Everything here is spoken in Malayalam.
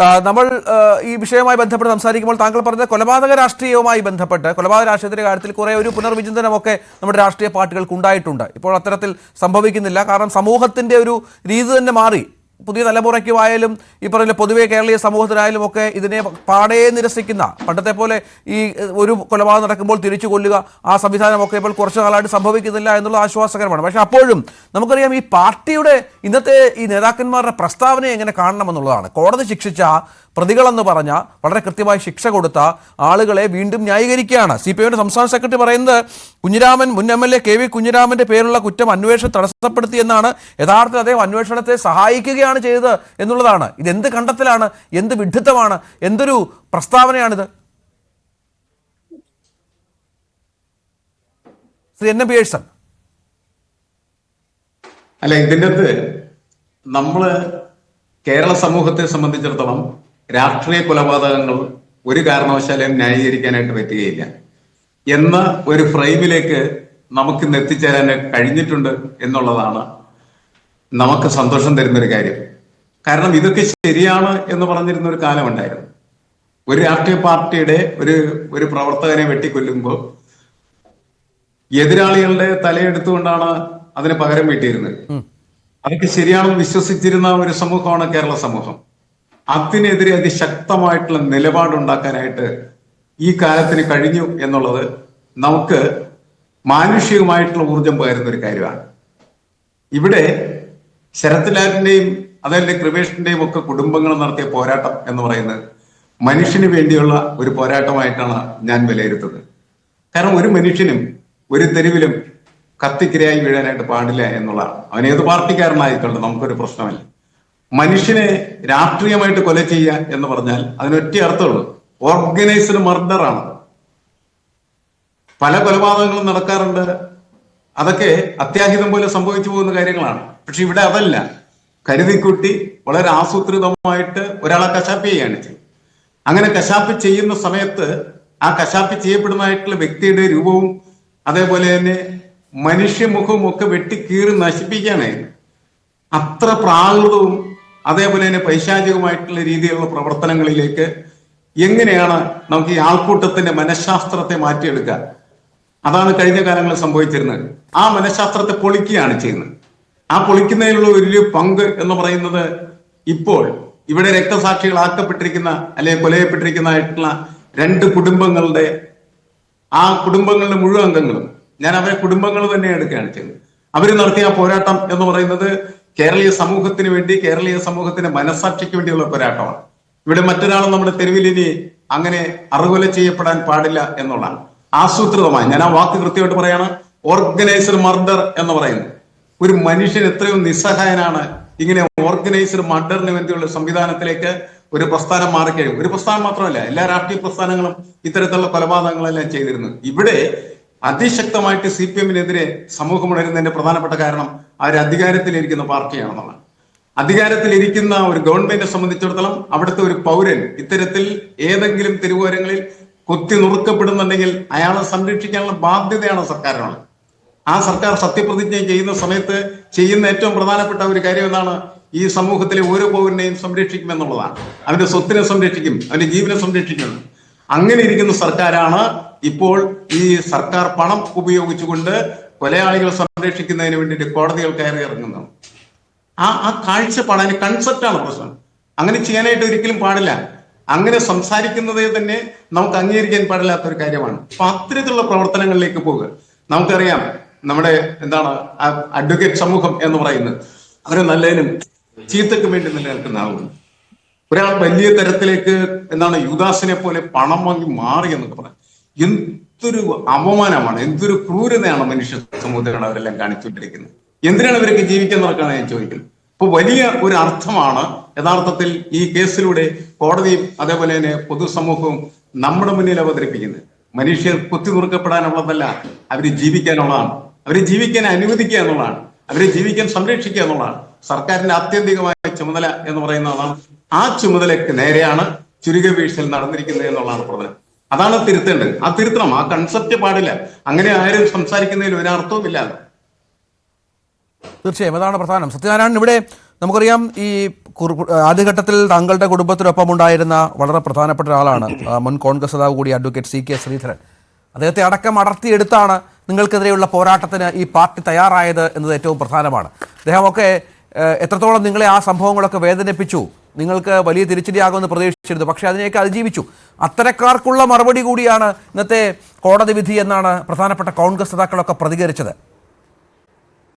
നമ്മൾ ഈ വിഷയവുമായി ബന്ധപ്പെട്ട് സംസാരിക്കുമ്പോൾ താങ്കൾ പറഞ്ഞ കൊലപാതക രാഷ്ട്രീയവുമായി ബന്ധപ്പെട്ട് കൊലപാതക രാഷ്ട്രീയത്തിന്റെ കാര്യത്തിൽ കുറേ ഒരു പുനർവിചിന്തനമൊക്കെ നമ്മുടെ രാഷ്ട്രീയ പാർട്ടികൾക്ക് ഉണ്ടായിട്ടുണ്ട്. ഇപ്പോൾ അത്തരത്തിൽ സംഭവിക്കുന്നില്ല. കാരണം സമൂഹത്തിന്റെ ഒരു രീതി തന്നെ മാറി. പുതിയ തലമുറയ്ക്കുമായാലും ഈ പറയുന്ന പൊതുവേ കേരളീയ സമൂഹത്തിനായാലും ഒക്കെ ഇതിനെ പാടേ നിരസിക്കുന്ന പണ്ടത്തെ പോലെ ഈ ഒരു കൊലപാതകം നടക്കുമ്പോൾ തിരിച്ചു കൊല്ലുക ആ സംവിധാനമൊക്കെ ഇപ്പോൾ കുറച്ചു കാലമായിട്ട് സംഭവിക്കുന്നില്ല എന്നുള്ള ആശ്വാസകരമാണ്. പക്ഷെ അപ്പോഴും നമുക്കറിയാം ഈ പാർട്ടിയുടെ ഇന്നത്തെ ഈ നേതാക്കന്മാരുടെ പ്രസ്താവനയെ എങ്ങനെ കാണണമെന്നുള്ളതാണ് കോടതി ശിക്ഷിച്ച പ്രതികളെന്ന് പറഞ്ഞ വളരെ കൃത്യമായി ശിക്ഷ കൊടുത്ത ആളുകളെ വീണ്ടും ന്യായീകരിക്കുകയാണ്. സി പി ഐയുടെ സംസ്ഥാന സെക്രട്ടറി പറയുന്നത് കുഞ്ഞിരാമൻ മുൻ M L A K V പേരുള്ള കുറ്റം അന്വേഷണം തടസ്സപ്പെടുത്തി എന്നാണ്. യഥാർത്ഥത്തിൽ അദ്ദേഹം അന്വേഷണത്തെ സഹായിക്കുകയാണ് ചെയ്തത് എന്നുള്ളതാണ്. ഇത് എന്ത് കണ്ടെത്തലാണ് എന്ത് വിഡ്ഢിത്തമാണ് എന്തൊരു പ്രസ്താവനയാണിത്. ശ്രീ എൻ അല്ല ഇതിന്റെ അകത്ത് നമ്മൾ കേരള സമൂഹത്തെ സംബന്ധിച്ചിടത്തോളം രാഷ്ട്രീയ കൊലപാതകങ്ങൾ ഒരു കാരണവശാലും ന്യായീകരിക്കാനായിട്ട് പറ്റുകയില്ല. എന്ന ഒരു ഫ്രെയിമിലേക്ക് നമുക്ക് ഇന്ന് എത്തിച്ചേരാൻ കഴിഞ്ഞിട്ടുണ്ട് എന്നുള്ളതാണ് നമുക്ക് സന്തോഷം തരുന്ന ഒരു കാര്യം. കാരണം ഇതൊക്കെ ശരിയാണ് എന്ന് പറഞ്ഞിരുന്ന ഒരു കാലമുണ്ടായിരുന്നു ഒരു രാഷ്ട്രീയ പാർട്ടിയുടെ ഒരു ഒരു പ്രവർത്തകനെ വെട്ടിക്കൊല്ലുമ്പോൾ എതിരാളികളുടെ തലയെടുത്തുകൊണ്ടാണ് അതിന് പകരം വീട്ടിയിരുന്നത്. അതൊക്കെ ശരിയാണെന്ന് വിശ്വസിച്ചിരുന്ന ഒരു സമൂഹമാണ് കേരള സമൂഹം. അതിനെതിരെ അതിശക്തമായിട്ടുള്ള നിലപാടുണ്ടാക്കാനായിട്ട് ഈ കാലത്തിന് കഴിഞ്ഞു എന്നുള്ളത് നമുക്ക് മാനുഷികമായിട്ടുള്ള ഊർജം പകരുന്ന ഒരു കാര്യമാണ്. ഇവിടെ ശരത്ലാലിന്റെയും അതല്ലെ കൃപേഷിന്റെയും ഒക്കെ കുടുംബങ്ങൾ നടത്തിയ പോരാട്ടം എന്ന് പറയുന്നത് മനുഷ്യന് വേണ്ടിയുള്ള ഒരു പോരാട്ടമായിട്ടാണ് ഞാൻ വിലയിരുത്തുന്നത്. കാരണം ഒരു മനുഷ്യനും ഒരു തെരുവിലും കത്തിക്കിരയായി വീഴാനായിട്ട് പാടില്ല എന്നുള്ളതാണ്. അവൻ ഏത് പാർട്ടിക്കാരനായിക്കൊണ്ട് നമുക്കൊരു പ്രശ്നമല്ല. മനുഷ്യനെ രാഷ്ട്രീയമായിട്ട് കൊല ചെയ്യുക എന്ന് പറഞ്ഞാൽ അതിനൊറ്റ അർത്ഥമുള്ളൂ. ഓർഗനൈസ്ഡ് മർഡറാണ്. പല കൊലപാതകങ്ങളും നടക്കാറുണ്ട്. അതൊക്കെ അത്യാഹിതം പോലെ സംഭവിച്ചു പോകുന്ന കാര്യങ്ങളാണ്. പക്ഷെ ഇവിടെ അതല്ല. കരുതിക്കുട്ടി വളരെ ആസൂത്രിതമായിട്ട് ഒരാളെ കശാപ്പ് ചെയ്യുകയാണ് ചെയ്യും അങ്ങനെ കശാപ്പ് ചെയ്യുന്ന സമയത്ത് ആ കശാപ്പ് ചെയ്യപ്പെടുന്നതായിട്ടുള്ള വ്യക്തിയുടെ രൂപവും അതേപോലെ തന്നെ മനുഷ്യമുഖവും ഒക്കെ വെട്ടിക്കീറി നശിപ്പിക്കുകയാണ് ചെയ്യുന്നത്. അത്ര പ്രാകൃതവും അതേപോലെ തന്നെ പൈശാചികമായിട്ടുള്ള രീതിയിലുള്ള പ്രവർത്തനങ്ങളിലേക്ക് എങ്ങനെയാണ് നമുക്ക് ഈ ആൾക്കൂട്ടത്തിന്റെ മനഃശാസ്ത്രത്തെ മാറ്റിയെടുക്കുക? അതാണ് കഴിഞ്ഞ കാലങ്ങളിൽ സംഭവിച്ചിരുന്നത്. ആ മനഃശാസ്ത്രത്തെ പൊളിക്കുകയാണ് ചെയ്യുന്നത്. ആ പൊളിക്കുന്നതിലുള്ള വലിയ പങ്ക് എന്ന് പറയുന്നത് ഇപ്പോൾ ഇവിടെ രക്തസാക്ഷികളാക്കപ്പെട്ടിരിക്കുന്ന അല്ലെങ്കിൽ കൊലയപ്പെട്ടിരിക്കുന്നതായിട്ടുള്ള രണ്ട് കുടുംബങ്ങളുടെ ആ കുടുംബങ്ങളുടെ മുഴുവൻ അംഗങ്ങളും ഞാൻ അവരെ കുടുംബങ്ങൾ തന്നെ എടുക്കുകയാണ് ചെയ്യുന്നത്. അവർ നടത്തിയ പോരാട്ടം എന്ന് പറയുന്നത് കേരളീയ സമൂഹത്തിന് വേണ്ടി കേരളീയ സമൂഹത്തിന്റെ മനസാക്ഷിക്ക് വേണ്ടിയുള്ള പോരാട്ടമാണ്. ഇവിടെ മറ്റൊരാളും നമ്മുടെ തെരുവിലിനി അങ്ങനെ അറുകൊല ചെയ്യപ്പെടാൻ പാടില്ല എന്നുള്ളതാണ്. ആസൂത്രിതമായി. ഞാൻ ആ വാക്ക് കൃത്യമായിട്ട് പറയാണ്. ഓർഗനൈസ്ഡ് മർഡർ എന്ന് പറയുന്നത്. ഒരു മനുഷ്യൻ എത്രയും നിസ്സഹായനാണ്. ഇങ്ങനെ ഓർഗനൈസ്ഡ് മർഡറിന് വേണ്ടിയുള്ള സംവിധാനത്തിലേക്ക് ഒരു പ്രസ്ഥാനം മാറിക്കഴിയും ഒരു പ്രസ്ഥാനം മാത്രമല്ല എല്ലാ രാഷ്ട്രീയ പ്രസ്ഥാനങ്ങളും ഇത്തരത്തിലുള്ള കൊലപാതകങ്ങളെല്ലാം ചെയ്തിരുന്നു. ഇവിടെ അതിശക്തമായിട്ട് സി പി എമ്മിനെതിരെ സമൂഹം ഉണരുന്നതിന്റെ പ്രധാനപ്പെട്ട കാരണം അവർ അധികാരത്തിലിരിക്കുന്ന പാർട്ടിയാണെന്നുള്ളതാണ്. അധികാരത്തിലിരിക്കുന്ന ഒരു ഗവൺമെന്റിനെ സംബന്ധിച്ചിടത്തോളം അവിടുത്തെ ഒരു പൗരൻ ഇത്തരത്തിൽ ഏതെങ്കിലും തെരുവോരങ്ങളിൽ കൊത്തി നുറുക്കപ്പെടുന്നുണ്ടെങ്കിൽ അയാളെ സംരക്ഷിക്കാനുള്ള ബാധ്യതയാണ് സർക്കാരിനുള്ളത്. ആ സർക്കാർ സത്യപ്രതിജ്ഞ ചെയ്യുന്ന സമയത്ത് ചെയ്യുന്ന ഏറ്റവും പ്രധാനപ്പെട്ട ഒരു കാര്യം എന്താണ്? ഈ സമൂഹത്തിലെ ഓരോ പൗരനെയും സംരക്ഷിക്കും എന്നുള്ളതാണ് അവന്റെ സ്വത്തിനെ സംരക്ഷിക്കും അവന്റെ ജീവനെ സംരക്ഷിക്കും. അങ്ങനെ ഇരിക്കുന്ന സർക്കാരാണ് ഇപ്പോൾ ഈ സർക്കാർ പണം ഉപയോഗിച്ചുകൊണ്ട് കൊലയാളികളെ സംരക്ഷിക്കുന്നതിന് വേണ്ടിയിട്ട് കോടതികൾ കയറി ഇറങ്ങുന്നത്. ആ ആ കാഴ്ചപ്പാട് അതിന്റെ കൺസെപ്റ്റാണ് പ്രശ്നം. അങ്ങനെ ചെയ്യാനായിട്ട് ഒരിക്കലും പാടില്ല. അങ്ങനെ സംസാരിക്കുന്നതേ തന്നെ നമുക്ക് അംഗീകരിക്കാൻ പാടില്ലാത്ത ഒരു കാര്യമാണ്. അപ്പൊ അത്തരത്തിലുള്ള പ്രവർത്തനങ്ങളിലേക്ക് പോകുക നമുക്കറിയാം നമ്മുടെ എന്താണ് അഡ്വക്കേറ്റ് സമൂഹം എന്ന് പറയുന്നത് അവരെ നല്ലതിനും ചീത്തക്കും വേണ്ടി നിലനിൽക്കുന്ന ആളുകൾ. ഒരാൾ വലിയ തരത്തിലേക്ക് എന്താണ് യുദാസിനെ പോലെ പണം വാങ്ങി മാറി എന്നൊക്കെ പറയാം എന്തൊരു അപമാനമാണ് എന്തൊരു ക്രൂരതയാണ് മനുഷ്യ സമൂഹത്തിലാണ് അവരെല്ലാം കാണിച്ചുകൊണ്ടിരിക്കുന്നത്. എന്തിനാണ് ഇവരൊക്കെ ജീവിക്കാൻ നടക്കുകയാണ് ഞാൻ ചോദിക്കുന്നത് അപ്പൊ വലിയ ഒരു അർത്ഥമാണ് യഥാർത്ഥത്തിൽ ഈ കേസിലൂടെ കോടതിയും അതേപോലെ തന്നെ പൊതുസമൂഹവും നമ്മുടെ മുന്നിൽ അവതരിപ്പിക്കുന്നത്. മനുഷ്യർ കുത്തി നുറുക്കപ്പെടാനുള്ളതല്ല അവർ ജീവിക്കാനുള്ളതാണ്. അവരെ ജീവിക്കാൻ അനുവദിക്കുക എന്നുള്ളതാണ്. അവരെ ജീവിക്കാൻ സംരക്ഷിക്കുക എന്നുള്ളതാണ്. സർക്കാരിന്റെ ആത്യന്തികമായ ചുമതല എന്ന് പറയുന്നതാണ് ആ ചുമതലയ്ക്ക് നേരെയാണ് ചുരുക വീഴ്ചയിൽ നടന്നിരിക്കുന്നത് എന്നുള്ളതാണ് പ്രധാനം. അതാണ് തിരുത്തേണ്ടത്. ആ തിരുത്തണം. ആ കൺസെപ്റ്റ് പാടില്ല. അങ്ങനെ ആരും സംസാരിക്കുന്നതിൽ ഒരർത്ഥവുമില്ല തീർച്ചയായും. അതാണ് പ്രധാനം. സത്യനാരായണൻ ഇവിടെ നമുക്കറിയാം ഈ ആദ്യഘട്ടത്തിൽ താങ്കളുടെ കുടുംബത്തിനൊപ്പം ഉണ്ടായിരുന്ന വളരെ പ്രധാനപ്പെട്ട ഒരാളാണ് മുൻ കോൺഗ്രസ് നേതാവ് കൂടി അഡ്വക്കേറ്റ് സി കെ ശ്രീധരൻ. അദ്ദേഹത്തെ അടക്കം അടർത്തിയെടുത്താണ് നിങ്ങൾക്കെതിരെയുള്ള പോരാട്ടത്തിന് ഈ പാർട്ടി തയ്യാറായത് എന്നത് ഏറ്റവും പ്രധാനമാണ്. അദ്ദേഹമൊക്കെ എത്രത്തോളം നിങ്ങളെ ആ സംഭവങ്ങളൊക്കെ വേദനിപ്പിച്ചു നിങ്ങൾക്ക് വലിയ തിരിച്ചടിയാകുമെന്ന് പ്രതീക്ഷിച്ചിരുന്നു പക്ഷേ അതിനെയൊക്കെ അതിജീവിച്ചു. അത്തരക്കാർക്കുള്ള മറുപടി കൂടിയാണ് ഇന്നത്തെ കോടതി വിധി എന്നാണ് പ്രധാനപ്പെട്ട കോൺഗ്രസ് നേതാക്കളൊക്കെ പ്രതികരിച്ചത്.